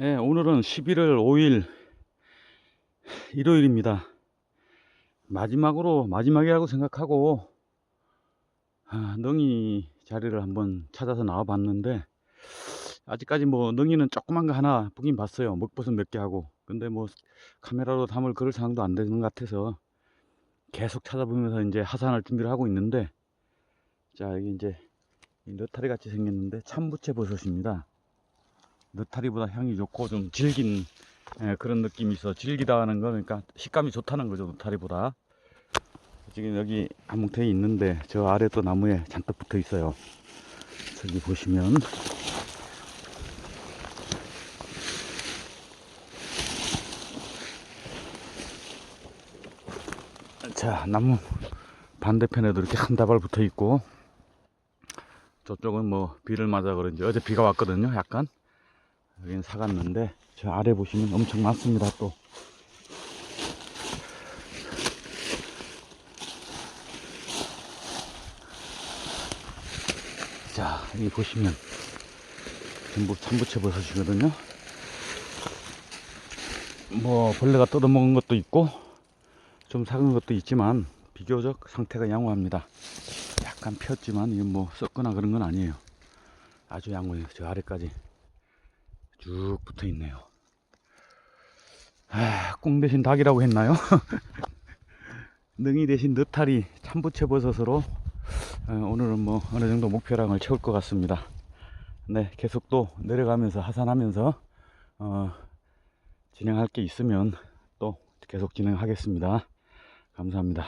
네, 오늘은 11월 5일 일요일입니다. 마지막으로 마지막이라고 생각하고 아, 능이 자리를 한번 찾아서 나와 봤는데 아직까지 뭐 능이는 조그만 거 하나 보긴 봤어요. 먹버섯 몇 개 하고. 근데 뭐 카메라로 담을 그럴 상황도 안 되는 것 같아서 계속 찾아보면서 이제 하산할 준비를 하고 있는데 자 여기 이제 이 느타리 같이 생겼는데 참부채 버섯입니다. 느타리보다 향이 좋고 좀 질긴 예, 그런 느낌이 있어 질기다는 거 그러니까 식감이 좋다는 거죠 느타리보다. 지금 여기 아뭉태에 있는데 저 아래 또 나무에 잔뜩 붙어 있어요. 저기 보시면. 자 나무 반대편에도 이렇게 한 다발 붙어 있고 저쪽은 뭐 비를 맞아 그런지 어제 비가 왔거든요 약간 여기는 사갔는데 저 아래 보시면 엄청 많습니다 또 자, 여기 보시면 전부 참부채 버섯이거든요. 뭐 벌레가 뜯어먹은 것도 있고 좀 작은 것도 있지만 비교적 상태가 양호합니다. 약간 폈지만 이게 뭐 썩거나 그런 건 아니에요. 아주 양호해요. 저 아래까지 쭉 붙어 있네요. 아, 꽁 대신 닭이라고 했나요? 능이 대신 느타리 참부채 버섯으로 어, 오늘은 뭐 어느 정도 목표량을 채울 것 같습니다. 네, 계속 또 내려가면서 하산하면서 어, 진행할 게 있으면 또 계속 진행하겠습니다. 감사합니다.